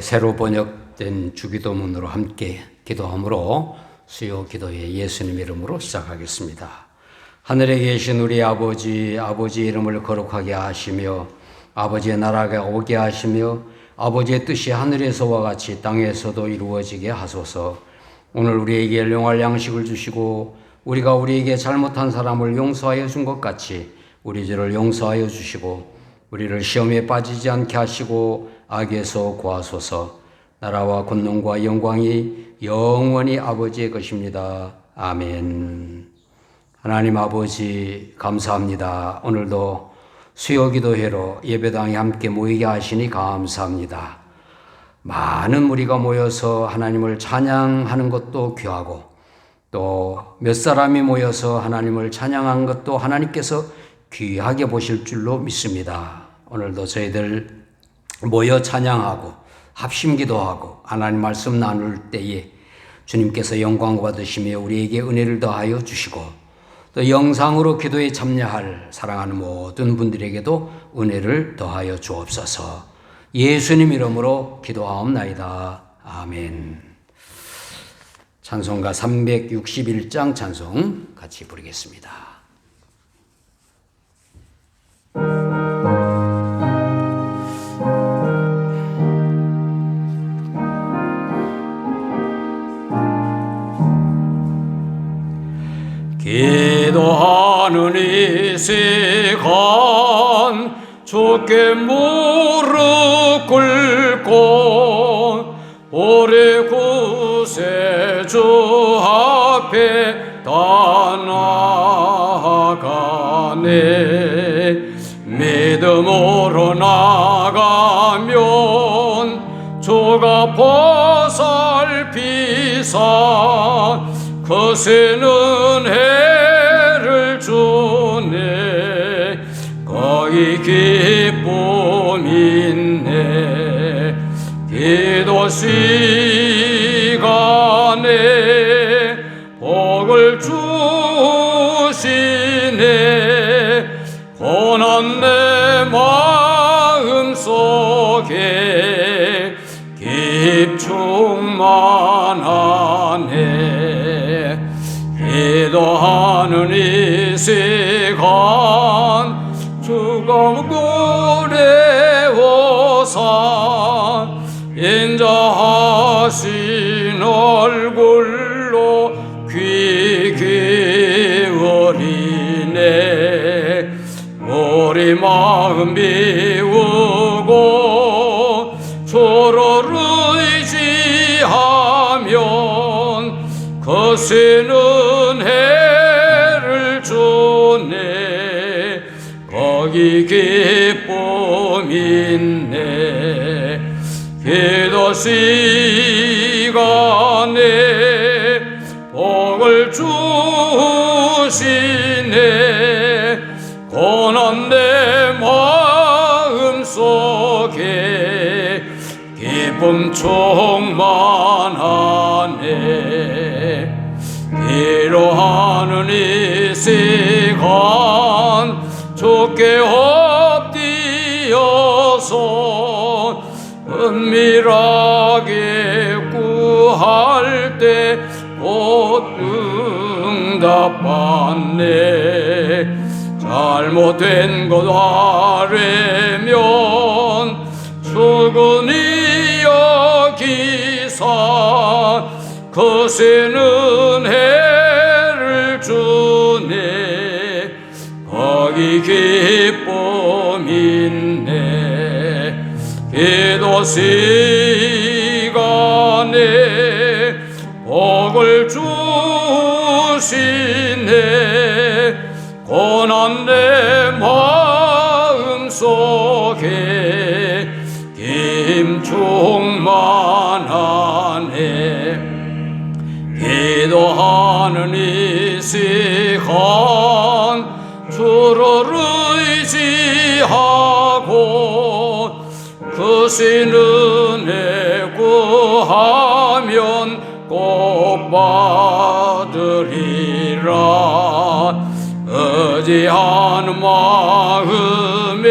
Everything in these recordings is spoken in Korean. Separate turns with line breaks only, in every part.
새로 번역된 주기도문으로 함께 기도함으로 수요 기도의 예수님 이름으로 시작하겠습니다. 하늘에 계신 우리 아버지, 아버지 이름을 거룩하게 하시며 아버지의 나라가 오게 하시며 아버지의 뜻이 하늘에서와 같이 땅에서도 이루어지게 하소서. 오늘 우리에게 일용할 양식을 주시고 우리가 우리에게 잘못한 사람을 용서하여 준 것 같이 우리 죄를 용서하여 주시고 우리를 시험에 빠지지 않게 하시고 악에서 구하소서. 나라와 권능과 영광이 영원히 아버지의 것입니다. 아멘. 하나님 아버지 감사합니다. 오늘도 수요 기도회로 예배당에 함께 모이게 하시니 감사합니다. 많은 무리가 모여서 하나님을 찬양하는 것도 귀하고 또 몇 사람이 모여서 하나님을 찬양한 것도 하나님께서 귀하게 보실 줄로 믿습니다. 오늘도 저희들 모여 찬양하고 합심 기도 하고 하나님 말씀 나눌 때에 주님께서 영광 받으시며 우리에게 은혜를 더하여 주시고 또 영상으로 기도에 참여할 사랑하는 모든 분들에게도 은혜를 더하여 주옵소서. 예수님 이름으로 기도하옵나이다. 아멘. 찬송가 361장 찬송 같이 부르겠습니다. 기도하는 이 시간 주께 무릎 꿇고 우리 구세주 앞에 다 나아가네. 믿음으로 나가면 주가 보살피사 거세는 해 기쁨 있네. 기도 시간에 복을 주시네. 고난 내 마음 속에 깊충만하네. 기도하는 이시 구레오사 인자하신 얼굴로 귀 기울이네. 우리 마음 비 시간에 복을 주시네. 고난 내 마음 속에 기쁨 충만하네. 기로하는 이 시간 주께 엎드려서 은밀하게 구할 때 곧 응답받네 잘못된 것 아뢰면 수근히 여기사 거세는 해를 주네. 거기 기쁨 있네. 기도 시 간에 의지하는 마음에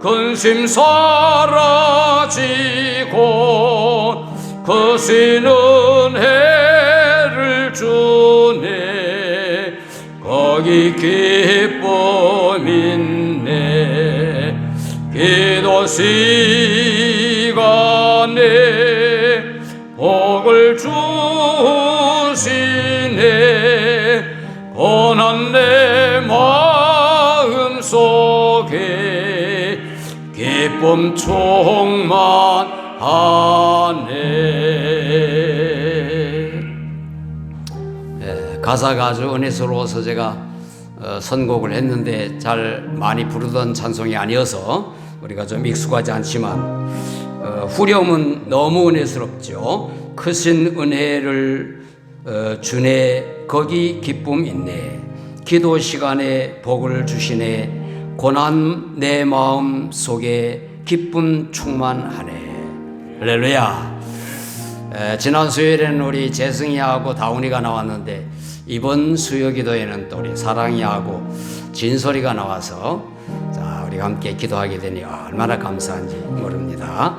근심 사라지고 그 신은 해를 주네. 거기 기쁨 있네. 기도 시 기쁨 충만하네 예, 가사가 아주 은혜스러워서 제가 어, 선곡을 했는데 잘 많이 부르던 찬송이 아니어서 우리가 좀 익숙하지 않지만 어, 후렴은 너무 은혜스럽죠. 크신 은혜를 어, 주네 거기 기쁨 있네. 기도 시간에 복을 주시네. 고난 내 마음 속에 기쁨 충만하네. 할렐루야. 에, 지난 수요일에는 우리 재승이하고 다운이가 나왔는데 이번 수요 기도에는 또 우리 사랑이하고 진솔이가 나와서 자 우리가 함께 기도하게 되니 얼마나 감사한지 모릅니다.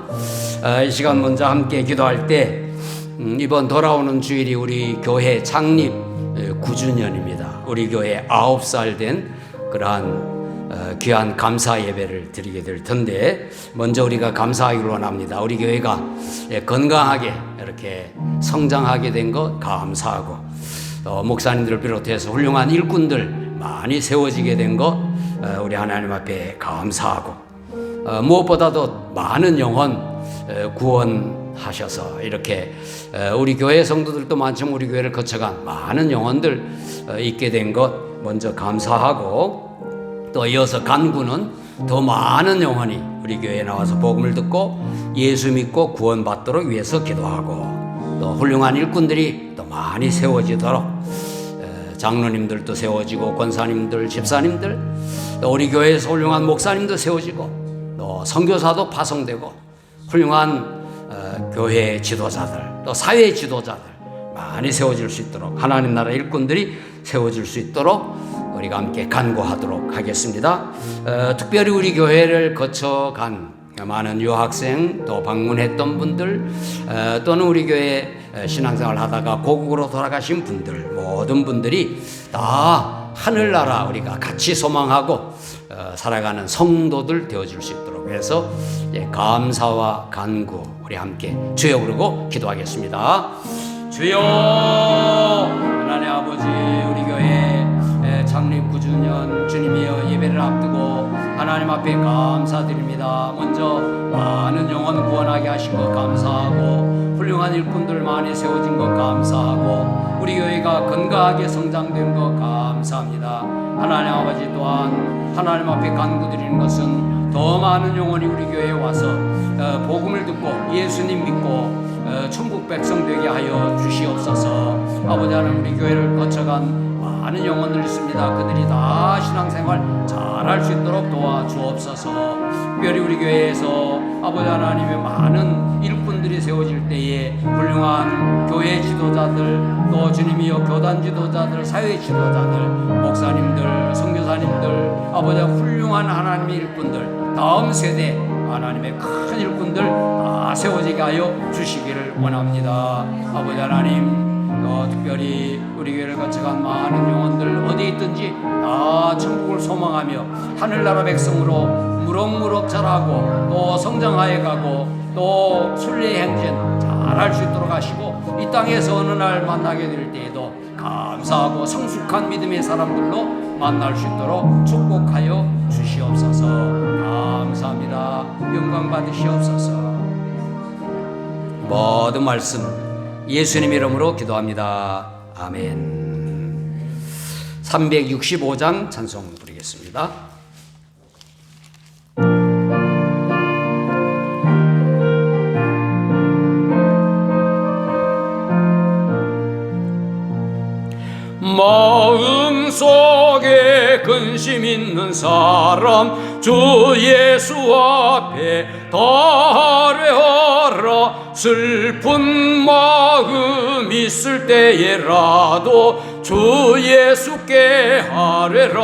어, 이 시간 먼저 함께 기도할 때 음, 이번 돌아오는 주일이 우리 교회 창립 9주년입니다. 우리 교회 9살 된 그러한 어, 귀한 감사 예배를 드리게 될 텐데 먼저 우리가 감사하기를 원합니다. 우리 교회가 예, 건강하게 이렇게 성장하게 된 것 감사하고 또 목사님들을 비롯해서 훌륭한 일꾼들 많이 세워지게 된것 어, 우리 하나님 앞에 감사하고 어, 무엇보다도 많은 영혼 어, 구원하셔서 이렇게 어, 우리 교회 성도들도 많지만 우리 교회를 거쳐간 많은 영혼들 어, 있게 된 것 먼저 감사하고 또 이어서 간구는 더 많은 영혼이 우리 교회에 나와서 복음을 듣고 예수 믿고 구원받도록 위해서 기도하고 또 훌륭한 일꾼들이 또 많이 세워지도록 에, 장로님들도 세워지고 권사님들, 집사님들 또 우리 교회에서 훌륭한 목사님도 세워지고 또 선교사도 파송되고 훌륭한 어, 교회 지도자들 또 사회 지도자들 많이 세워질 수 있도록 하나님 나라 일꾼들이 세워질 수 있도록 우리가 함께 간구하도록 하겠습니다. 어, 특별히 우리 교회를 거쳐간 많은 유학생 또 방문했던 분들 어, 또는 우리 교회 신앙생활 하다가 고국으로 돌아가신 분들 모든 분들이 다 하늘나라 우리가 같이 소망하고 어, 살아가는 성도들 되어줄 수 있도록 해서 예, 감사와 간구 우리 함께 주여 부르고 기도하겠습니다. 주여 아버지 우리 교회 에, 창립 9주년 주님이여 예배를 앞두고 하나님 앞에 감사드립니다. 먼저 많은 영혼 구원하게 하신 것 감사하고 훌륭한 일꾼들 많이 세워진 것 감사하고 우리 교회가 건강하게 성장된 것 감사합니다. 하나님 아버지 또한 하나님 앞에 간구드리는 것은 더 많은 영혼이 우리 교회에 와서 어, 복음을 듣고 예수님 믿고 어, 천국 백성 되게 하여 주시옵소서. 아버지 하나님 교회를 거쳐간 많은 영혼들 있습니다. 그들이 다 신앙생활 잘 할 수 있도록 도와주옵소서. 특별히 우리 교회에서 아버지 하나님의 많은 일꾼들이 세워질 때에 훌륭한 교회 지도자들 또 주님이여 교단 지도자들 사회 지도자들 목사님들 선교사님들 아버지 훌륭한 하나님의 일꾼들 다음 세대 하나님의 큰 일꾼들 다 세워지게 하여 주시기를 원합니다. 아버지 하나님 또 특별히 우리 교회를 거쳐간 많은 영혼들 어디 있든지 다 천국을 소망하며 하늘나라 백성으로 무럭무럭 자라고 또 성장하여 가고 또 순례 행진 잘할 수 있도록 하시고 이 땅에서 어느 날 만나게 될 때에도 감사하고 성숙한 믿음의 사람들로 만날 수 있도록 축복하여 주시옵소서 감사합니다 영광 받으시옵소서 모든 말씀 예수님 이름으로 기도합니다. 아멘. 365장 찬송 부르겠습니다. 근심 있는 사람 주 예수 앞에 달래하라. 슬픈 마음 있을 때에라도 주 예수께 하래라.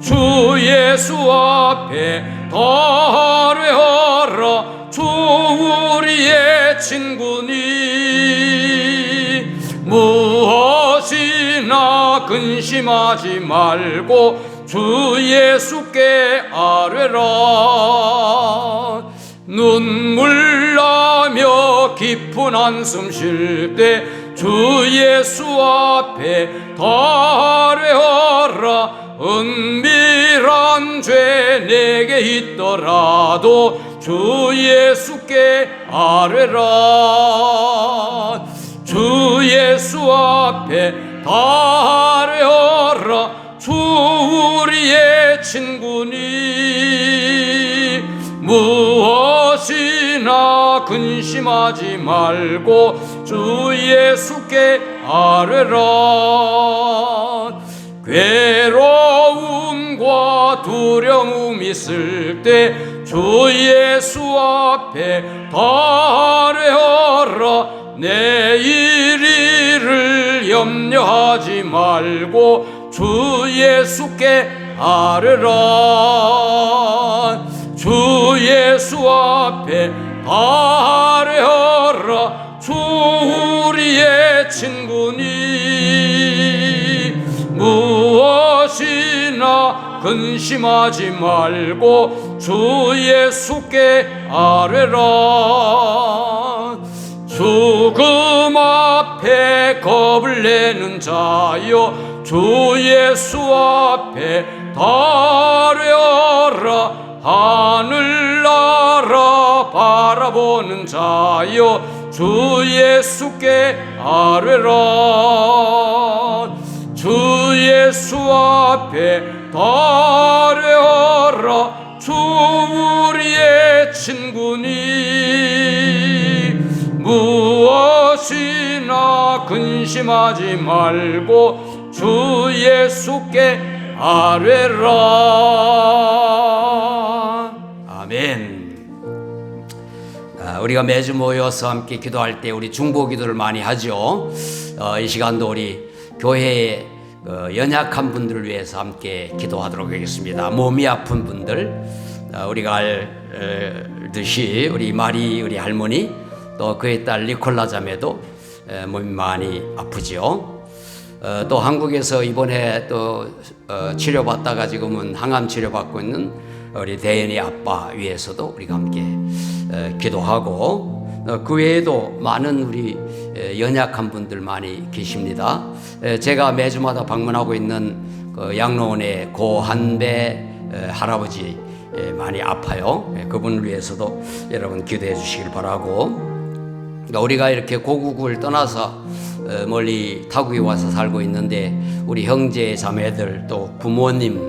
주 예수 앞에 달회하라. 주 우리의 친구니 근심하지 말고 주 예수께 아뢰라. 눈물 나며 깊은 한숨 쉴 때 주 예수 앞에 달회하라. 은밀한 죄 내게 있더라도 주 예수께 아뢰라. 주 예수 앞에 달회하라 주 우리의 친구니. 무엇이나 근심하지 말고 주 예수께 아뢰라. 괴로움과 두려움 있을 때 주 예수 앞에 달회하라 내일 염려하지 말고 주 예수께 아뢰라. 주 예수 앞에 아뢰하라. 주 우리의 친구니. 무엇이나 근심하지 말고 주 예수께 아뢰라 죽음 앞에 겁을 내는 자여 주 예수 앞에 달려라. 하늘나라 바라보는 자여 주 예수께 아뢰라. 주 예수 앞에 달려라. 주 우리의 친구니 근심하지 말고 주 예수께 아뢰라 아멘 아, 우리가 매주 모여서 함께 기도할 때 우리 중보 기도를 많이 하죠. 어, 이 시간도 우리 교회의 어, 연약한 분들을 위해서 함께 기도하도록 하겠습니다. 몸이 아픈 분들, 어, 우리가 알듯이 우리 마리 우리 할머니 또 그의 딸 니콜라 자매도 에, 몸이 많이 아프지요. 어, 또 한국에서 이번에 또 어, 치료받다가 지금은 항암 치료받고 있는 우리 대현이 아빠 위해서도 우리가 함께 에, 기도하고 어, 그 외에도 많은 우리 에, 연약한 분들 많이 계십니다. 에, 제가 매주마다 방문하고 있는 그 양로원의 고한배 에, 할아버지 에, 많이 아파요. 에, 그분을 위해서도 여러분 기도해 주시길 바라고 그러니까 우리가 이렇게 고국을 떠나서 어, 멀리 타국에 와서 살고 있는데 우리 형제 자매들 또 부모님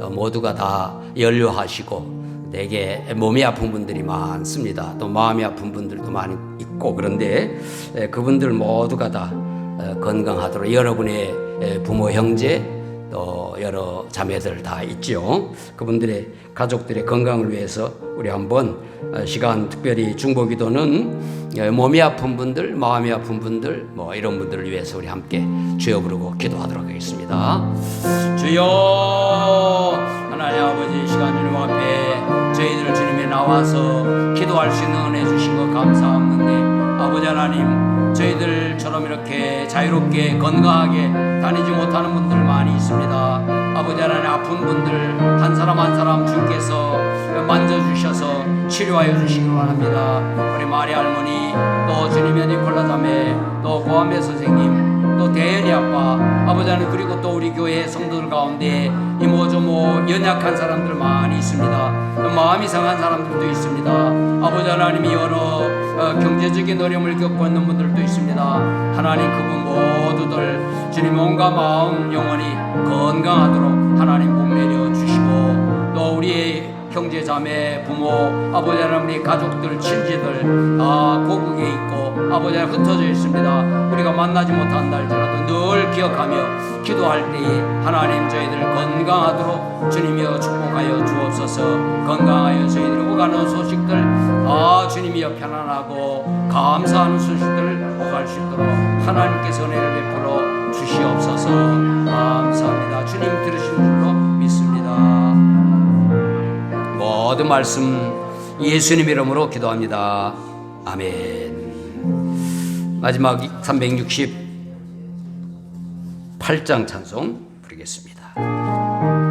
어, 모두가 다 연료하시고 되게 몸이 아픈 분들이 많습니다. 또 마음이 아픈 분들도 많이 있고 그런데 에, 그분들 모두가 다 어, 건강하도록 여러분의 에, 부모 형제 또 여러 자매들 다 있죠. 그분들의 가족들의 건강을 위해서 우리 한번 어, 시간 특별히 중보기도는 어, 몸이 아픈 분들, 마음이 아픈 분들, 뭐 이런 분들을 위해서 우리 함께 주여 부르고 기도하도록 하겠습니다. 주여 하나님 아버지 이 시간 주님 앞에 저희들 주님에 나와서 기도할 수 있는 은혜 주신 것 감사합는데 아버지 하나님 저희들처럼 이렇게 자유롭게 건강하게 다니지 못하는 분들 많이 있습니다. 아버지 하나님 아픈 분들 한 사람 한 사람 주께서 만져주셔서 치료하여 주시기 원합니다. 우리 마리 할머니 또 주님의 니콜라 자매 또 고함배 선생님 또 대현이 아빠 아버지 하나님 그리고 또 우리 교회 성도들 가운데 이모저모 연약한 사람들 많이 있습니다. 또 마음이 상한 사람들도 있습니다. 아버지 하나님이 여러 어, 경제적인 어려움을 겪고 있는 분들도 있습니다. 하나님 그분 모두들 주님 온갖 마음 영혼이 건강하도록 하나님 복 내려 주시고 또 우리의 형제 자매 부모 아버지 하나님 우리 가족들 친지들 아 고국에 있고 아버지 하나님 흩어져 있습니다. 우리가 만나지 못한 날들라도 늘 기억하며 기도할 때에 하나님 저희들 건강하도록 주님이여 축복하여 주옵소서. 건강하여 저희들 오가는 소식들 아 주님이여 편안하고 감사하는 소식들 오갈 수 있도록 하나님께서 은혜를 베풀어 주시옵소서. 감사합니다. 주님 들으신 줄로 믿습니다 모든 말씀 예수님 이름으로 기도합니다. 아멘. 마지막 368장 찬송 부르겠습니다.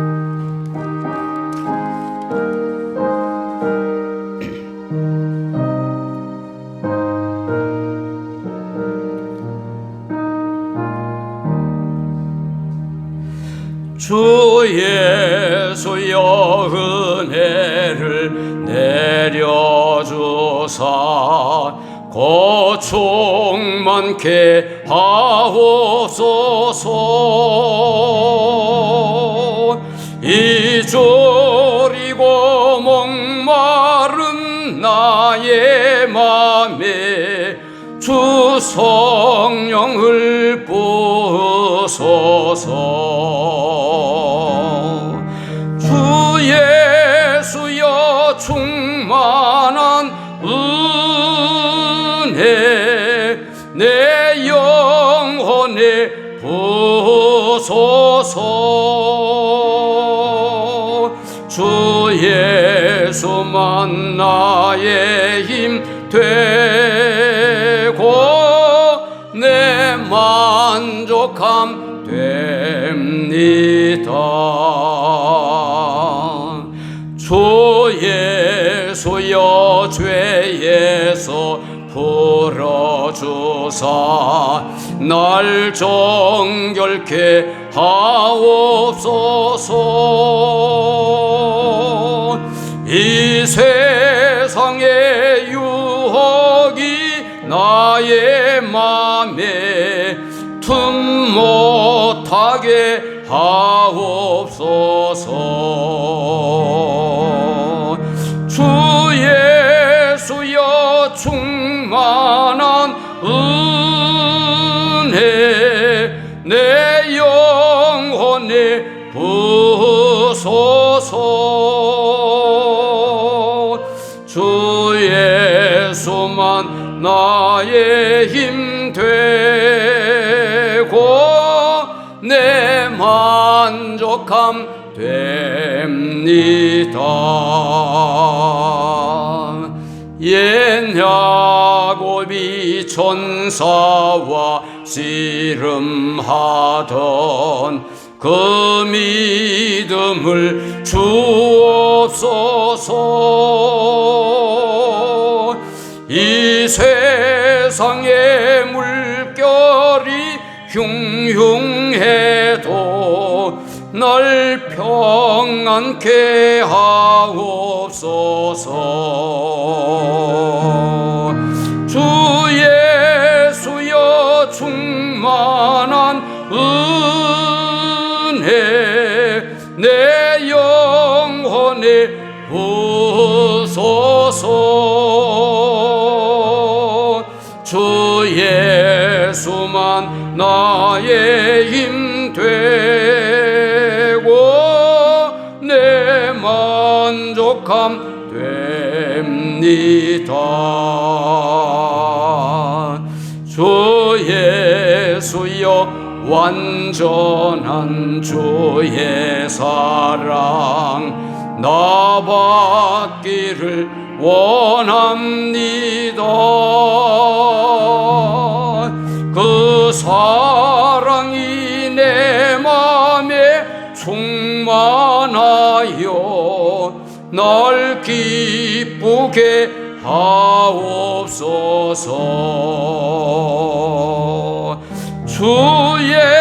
내려주사 고충 많게 하옵소서. 이조리고 목마른 나의 맘에 주 성령을 부소서 부소서. 주 예수만 나의 힘 되고 내 만족함 됩니다. 주 예수여 죄에서 풀어주사 날 정결케 하옵소서. 이 세상의 유혹이 나의 맘에 틈 못하게 하옵소서 나의 힘 되고 내 만족함 됩니다. 옛 야곱이 천사와 씨름하던 그 믿음을 주옵소서 날 평안케 하옵소서. 주 예수여 충만한 은혜 내 영혼에 부소서. 주 예수만 나의 힘되 만족함 됩니다. 주 예수여 완전한 주의 사랑 나 받기를 원합니다. 그 사랑 날 기쁘게 하옵소서. 주예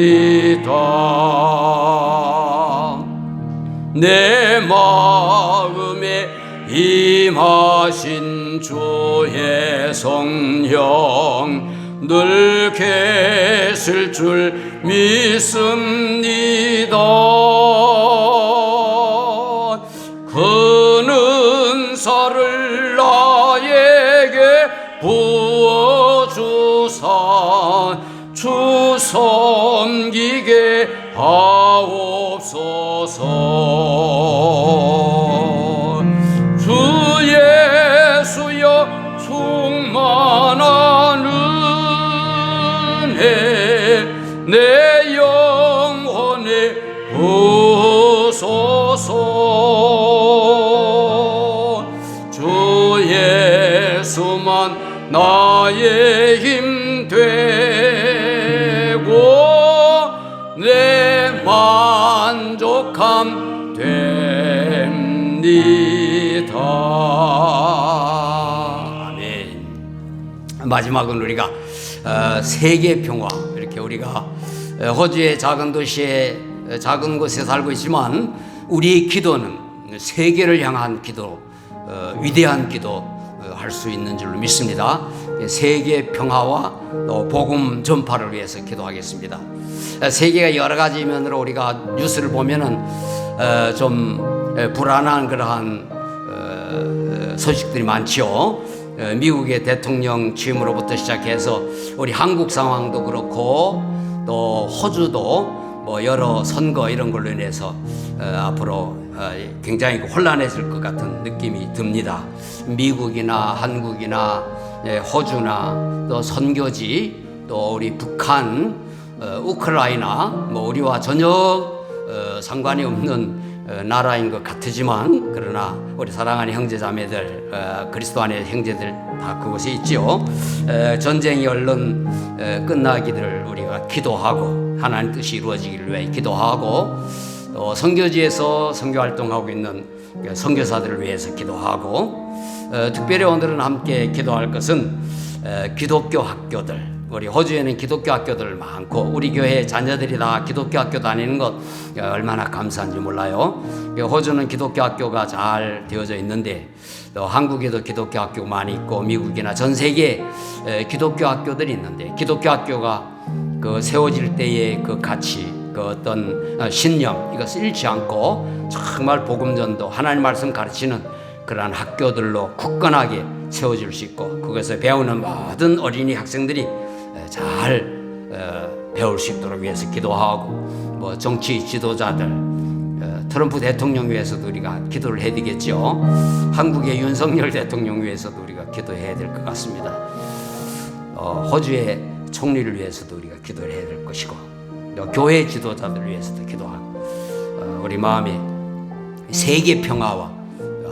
됩니다. 내 마음에 임하신 주의 성령 늘 계실 줄 믿습니다. 그 은사를 하 마지막은 우리가 어, 세계 평화 이렇게 우리가 어, 호주의 작은 도시에 어, 작은 곳에 살고 있지만 우리의 기도는 세계를 향한 기도, 어, 위대한 기도 할 수 있는 줄로 믿습니다. 세계 평화와 또 복음 전파를 위해서 기도하겠습니다. 어, 세계가 여러 가지 면으로 우리가 뉴스를 보면은 어, 좀 에, 불안한 그러한 어, 소식들이 많지요. 어, 미국의 대통령 취임으로부터 시작해서 우리 한국 상황도 그렇고 또 호주도 뭐 여러 선거 이런 걸로 인해서 어, 앞으로 어, 굉장히 혼란해질 것 같은 느낌이 듭니다. 미국이나 한국이나 예, 호주나 또 선교지 또 우리 북한, 어, 우크라이나 뭐 우리와 전혀 어, 상관이 없는 어, 나라인 것 같지만 그러나 우리 사랑하는 형제자매들 어, 그리스도 안의 형제들 다 그곳에 있지요. 에, 전쟁이 얼른 에, 끝나기를 우리가 기도하고 하나님 뜻이 이루어지기를 위해 기도하고 또 선교지에서 선교 활동하고 있는 그 선교사들을 위해서 기도하고 어, 특별히 오늘은 함께 기도할 것은 에, 기독교 학교들 우리 호주에는 기독교 학교들 많고 우리 교회 자녀들이 다 기독교 학교 다니는 것 어, 얼마나 감사한지 몰라요. 그 호주는 기독교 학교가 잘 되어져 있는데 또 한국에도 기독교 학교 많이 있고 미국이나 전 세계 에, 기독교 학교들이 있는데 기독교 학교가 그 세워질 때의 그 가치 그 어떤 어, 신념 이것을 잃지 않고 정말 복음 전도 하나님 말씀 가르치는 그러한 학교들로 굳건하게 세워질 수 있고 그것을 배우는 모든 어린이 학생들이 에, 잘 어, 배울 수 있도록 위해서 기도하고 뭐 정치 지도자들 어, 트럼프 대통령 위해서도 우리가 기도를 해야 되겠죠. 한국의 윤석열 대통령 위해서도 우리가 기도해야 될 것 같습니다. 어, 호주의 총리를 위해서도 우리가 기도를 해야 될 것이고 또 교회 지도자들을 위해서도 기도하고 어, 우리 마음에 세계 평화와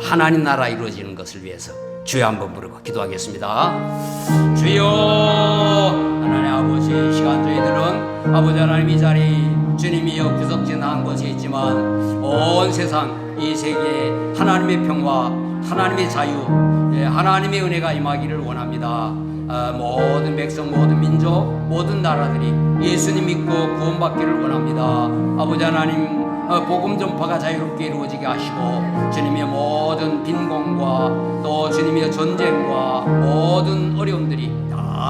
하나님 나라 이루어지는 것을 위해서 주여 한번 부르고 기도하겠습니다. 주여 하나님 아버지 시간 저희들은 아버지 하나님 이 자리 주님이여 구석진 한 곳에 있지만 온 세상 이 세계에 하나님의 평화 하나님의 자유 예, 하나님의 은혜가 임하기를 원합니다. 아, 모든 백성, 모든 민족, 모든 나라들이 예수님 믿고 구원받기를 원합니다. 아버지 하나님, 어, 복음 전파가 자유롭게 이루어지게 하시고 주님의 모든 빈곤과 또 주님의 전쟁과 모든 어려움들이 다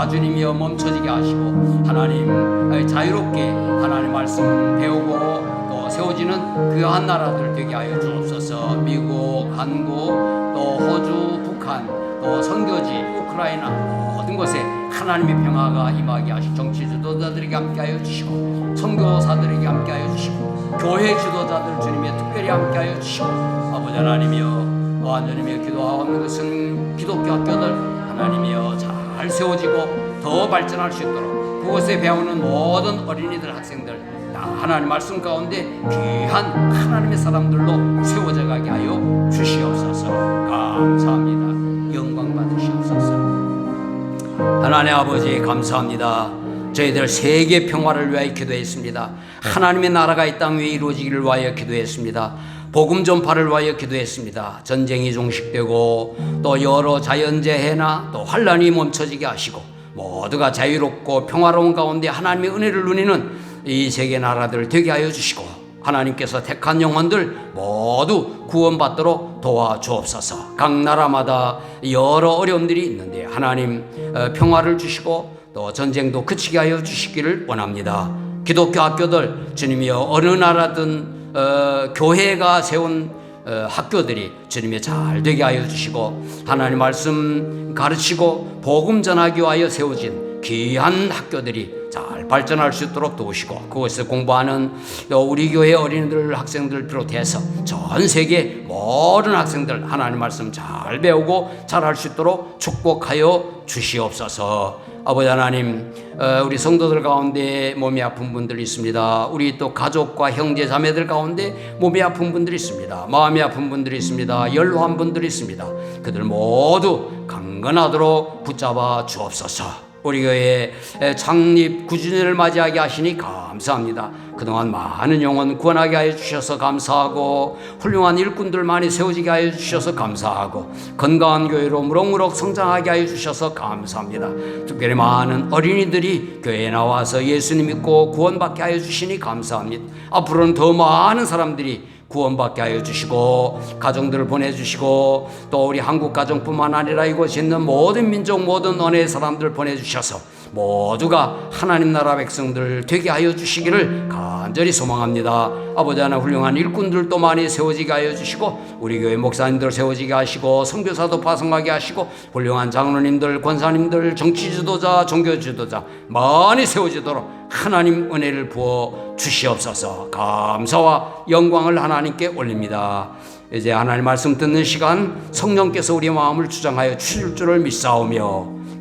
주님이여 멈춰지게 하시고 하나님 어, 자유롭게 하나님 말씀 배우고 또 세워지는 그한 나라들 되게 하여 주옵소서. 미국, 한국, 또 호주, 북한, 또 선교지, 우크라이나 모든 곳에 하나님의 평화가 임하게 하시고 정치 지도자들에게 함께하여 주시고 선교사들에게 함께하여 주시고 교회 지도자들 주님의 특별히 함께하여 주시고 아버지 하나님이여 또 하나님의 기도하옵는 것은 기독교 학교들 하나님이여 잘 세워지고 더 발전할 수 있도록 그곳에 배우는 모든 어린이들 학생들 다 하나님 말씀 가운데 귀한 하나님의 사람들로 세워져 가게 하여 주시옵소서 감사합니다 영광 받으시옵소서 하나님 아버지 감사합니다. 저희들 세계 평화를 위하여 기도했습니다. 하나님의 나라가 이 땅 위에 이루어지기를 위하여 기도했습니다. 복음 전파를 위하여 기도했습니다. 전쟁이 종식되고 또 여러 자연재해나 또 환란이 멈춰지게 하시고 모두가 자유롭고 평화로운 가운데 하나님의 은혜를 누리는 이 세계 나라들 되게 하여 주시고 하나님께서 택한 영혼들 모두 구원받도록 도와주옵소서. 각 나라마다 여러 어려움들이 있는데 하나님 어, 평화를 주시고 또 전쟁도 그치게 하여 주시기를 원합니다. 기독교 학교들 주님이여 어느 나라든 어, 교회가 세운 어, 학교들이 주님의 잘 되게 하여 주시고 하나님 말씀 가르치고 복음 전하기 위하여 세워진 귀한 학교들이 잘 발전할 수 있도록 도우시고 그것을 공부하는 우리 교회 어린이들 학생들 비롯해서 전 세계 모든 학생들 하나님 말씀 잘 배우고 잘할 수 있도록 축복하여 주시옵소서. 아버지 하나님, 어, 우리 성도들 가운데 몸이 아픈 분들이 있습니다. 우리 또 가족과 형제 자매들 가운데 몸이 아픈 분들이 있습니다. 마음이 아픈 분들이 있습니다. 연로한 분들이 있습니다. 그들 모두 강건하도록 붙잡아 주옵소서. 우리 교회 창립 9주년을 맞이하게 하시니 감사합니다. 그동안 많은 영혼 구원하게 하여 주셔서 감사하고 훌륭한 일꾼들 많이 세워지게 하여 주셔서 감사하고 건강한 교회로 무럭무럭 성장하게 하여 주셔서 감사합니다. 특별히 많은 어린이들이 교회에 나와서 예수님 믿고 구원받게 하여 주시니 감사합니다. 앞으로는 더 많은 사람들이 구원받게 하여 주시고 가정들을 보내주시고 또 우리 한국 가정뿐만 아니라 이곳에 있는 모든 민족 모든 언어의 사람들 보내주셔서 모두가 하나님 나라 백성들 되게 하여 주시기를 간절히 소망합니다. 아버지 하나 훌륭한 일꾼들도 많이 세워지게 하여 주시고 우리 교회 목사님들 세워지게 하시고 선교사도 파송하게 하시고 훌륭한 장로님들 권사님들 정치 지도자 종교 지도자 많이 세워지도록 하나님 은혜를 부어 주시옵소서 감사와 영광을 하나님께 올립니다. 이제 하나님 말씀 듣는 시간 성령께서 우리 마음을 주장하여 주실 줄을 믿사오며